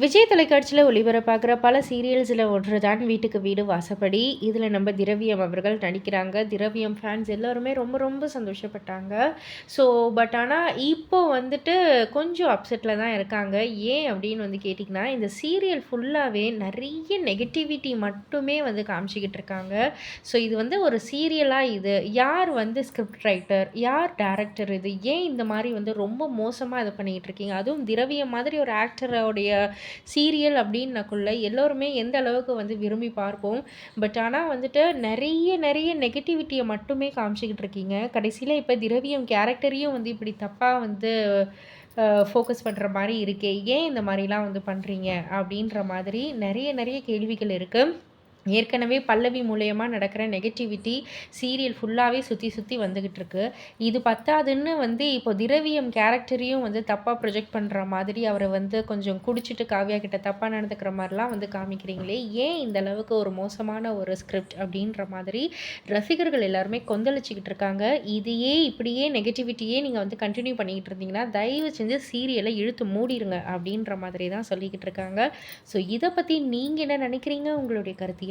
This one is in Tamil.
விஜய் தொலைக்காட்சியில் ஒளிபரப்பாகிற பல சீரியல்ஸில் ஒன்று தான் வீட்டுக்கு வீடு வாசப்படி. இதில் நம்ம திரவியம் அவர்கள் நடிக்கிறாங்க. திரவியம் ஃபேன்ஸ் எல்லோருமே ரொம்ப ரொம்ப சந்தோஷப்பட்டாங்க. ஸோ பட் ஆனால் இப்போ வந்துட்டு கொஞ்சம் அப்செட்டில் தான் இருக்காங்க. ஏன் அப்படின்னு வந்து கேட்டிங்கன்னா இந்த சீரியல் ஃபுல்லாகவே நிறைய நெகட்டிவிட்டி மட்டுமே வந்து காமிச்சிக்கிட்டு இருக்காங்க. ஸோ இது வந்து ஒரு சீரியலாக இது. யார் வந்து ஸ்கிரிப்ட் ரைட்டர் யார் டேரக்டர் இது? ஏன் இந்த மாதிரி வந்து ரொம்ப மோசமாக இது பண்ணிக்கிட்டு இருக்கீங்க? அதுவும் திரவியம் மாதிரி ஒரு ஆக்டரோடைய சீரியல் அப்படின்னக்குள்ள எல்லோருமே எந்த அளவுக்கு வந்து விரும்பி பார்ப்போம். பட் ஆனால் வந்துட்டு நிறைய நிறைய நெகட்டிவிட்டியை மட்டுமே காமிச்சிக்கிட்டு இருக்கீங்க. கடைசியில் இப்போ திரவியம் கேரக்டரையும் வந்து இப்படி தப்பாக வந்து ஃபோக்கஸ் பண்ணுற மாதிரி இருக்கே. ஏன் இந்த மாதிரிலாம் வந்து பண்ணுறீங்க அப்படின்ற மாதிரி நிறைய நிறைய கேள்விகள் இருக்குது ஏற்கனவே பல்லவி மூலயமா நடக்கிற நெகட்டிவிட்டி சீரியல் ஃபுல்லாகவே சுற்றி சுற்றி வந்துக்கிட்டு இருக்கு இது பத்தாதுன்னு வந்து இப்போ திரவியம் கேரக்டரையும் வந்து தப்பாக ப்ரொஜெக்ட் பண்ணுற மாதிரி அவரை வந்து கொஞ்சம் குடிச்சிட்டு காவியா கிட்ட தப்பாக நடந்துக்கிற மாதிரிலாம் வந்து காமிக்கிறீங்களே ஏன் இந்த அளவுக்கு ஒரு மோசமான ஒரு ஸ்கிரிப்ட் அப்படின்ற மாதிரி ரசிகர்கள் எல்லாருமே கொந்தளிச்சிக்கிட்டு இருக்காங்க. இதையே இப்படியே நெகட்டிவிட்டியே நீங்கள் வந்து கண்டினியூ பண்ணிக்கிட்டு இருந்தீங்கன்னா தயவு செஞ்சு சீரியலை இழுத்து மூடிடுங்க அப்படின்ற மாதிரி தான் சொல்லிக்கிட்டு இருக்காங்க. ஸோ இதை பற்றி நீங்கள் என்ன நினைக்கிறீங்க? உங்களுடைய கருத்து